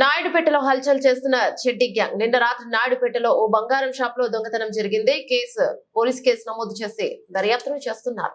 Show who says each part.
Speaker 1: నాయుడుపేటలో హల్చల్ చేస్తున్న చెడ్డి గ్యాంగ్. నిన్న రాత్రి నాయుడుపేటలో ఓ బంగారం షాప్లో దొంగతనం జరిగింది. కేసు పోలీస్ కేసు నమోదు చేసి దర్యాప్తును చేస్తున్నారు.